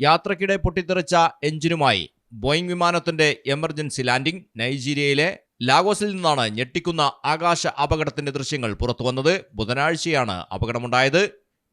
യാത്രക്കിടെ പൊട്ടിത്തെറിച്ച എഞ്ചിനുമായി ബോയിംഗ് വിമാനത്തിന്റെ എമർജൻസി ലാൻഡിംഗ് നൈജീരിയയിലെ ലാഗോസിൽ നിന്നാണ് ഞെട്ടിക്കുന്ന ആകാശ അപകടത്തിന്റെ ദൃശ്യങ്ങൾ പുറത്തുവന്നത്. ബുധനാഴ്ചയാണ് അപകടമുണ്ടായത്.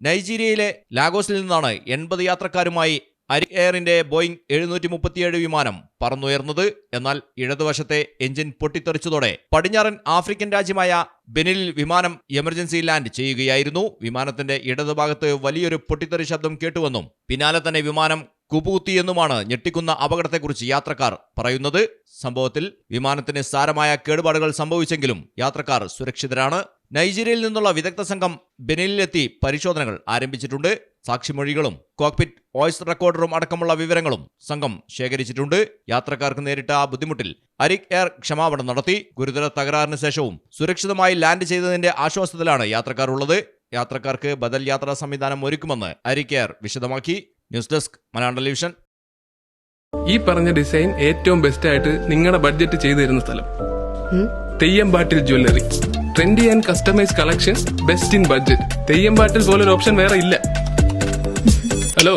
നൈജീരിയയിലെ ലാഗോസിൽ നിന്നാണ് എൺപത് യാത്രക്കാരുമായി അരി എയറിന്റെ ബോയിംഗ് എഴുന്നൂറ്റി മുപ്പത്തിയേഴ് വിമാനം പറന്നുയർന്നത്. എന്നാൽ ഇടതുവശത്തെ എഞ്ചിൻ പൊട്ടിത്തെറിച്ചതോടെ പടിഞ്ഞാറൻ ആഫ്രിക്കൻ രാജ്യമായ ബെനിലിൽ വിമാനം എമർജൻസി ലാൻഡ് ചെയ്യുകയായിരുന്നു. വിമാനത്തിന്റെ ഇടതുഭാഗത്ത് വലിയൊരു പൊട്ടിത്തെറി ശബ്ദം കേട്ടുവെന്നും പിന്നാലെ തന്നെ വിമാനം കുപുകുത്തിയെന്നുമാണ് ഞെട്ടിക്കുന്ന അപകടത്തെക്കുറിച്ച് യാത്രക്കാർ പറയുന്നത്. സംഭവത്തിൽ വിമാനത്തിന് സാരമായ കേടുപാടുകൾ സംഭവിച്ചെങ്കിലും യാത്രക്കാർ സുരക്ഷിതരാണ്. നൈജീരിയയിൽ നിന്നുള്ള വിദഗ്ധ സംഘം ബെനിലിലെത്തി പരിശോധനകൾ ആരംഭിച്ചിട്ടുണ്ട്. സാക്ഷിമൊഴികളും കോക്പിറ്റ് വോയിസ് റെക്കോർഡറും അടക്കമുള്ള വിവരങ്ങളും സംഘം ശേഖരിച്ചിട്ടുണ്ട്. യാത്രക്കാർക്ക് നേരിട്ട ആ ബുദ്ധിമുട്ടിൽ അരിക് എയർ ക്ഷമാപണം നടത്തി. ഗുരുതര തകരാറിന് ശേഷവും സുരക്ഷിതമായി ലാൻഡ് ചെയ്തതിന്റെ ആശ്വാസത്തിലാണ് യാത്രക്കാർ ഉള്ളത്. യാത്രക്കാർക്ക് ബദൽ യാത്രാ സംവിധാനം ഒരുക്കുമെന്ന് അരിക് എയർ വിശദമാക്കി. News desk Malayalam television. ഈ പറഞ്ഞ ഡിസൈൻ ഏറ്റവും ബെസ്റ്റ് ആയിട്ട് നിങ്ങളുടെ ബഡ്ജറ്റ് ചെയ്തു തരുന്ന സ്ഥലം Theyyampattil jewellery. Trendy and customise collection best in budget Theyyampattil ഒരു ഓപ്ഷൻ വേറെ ഇല്ല. ഹലോ?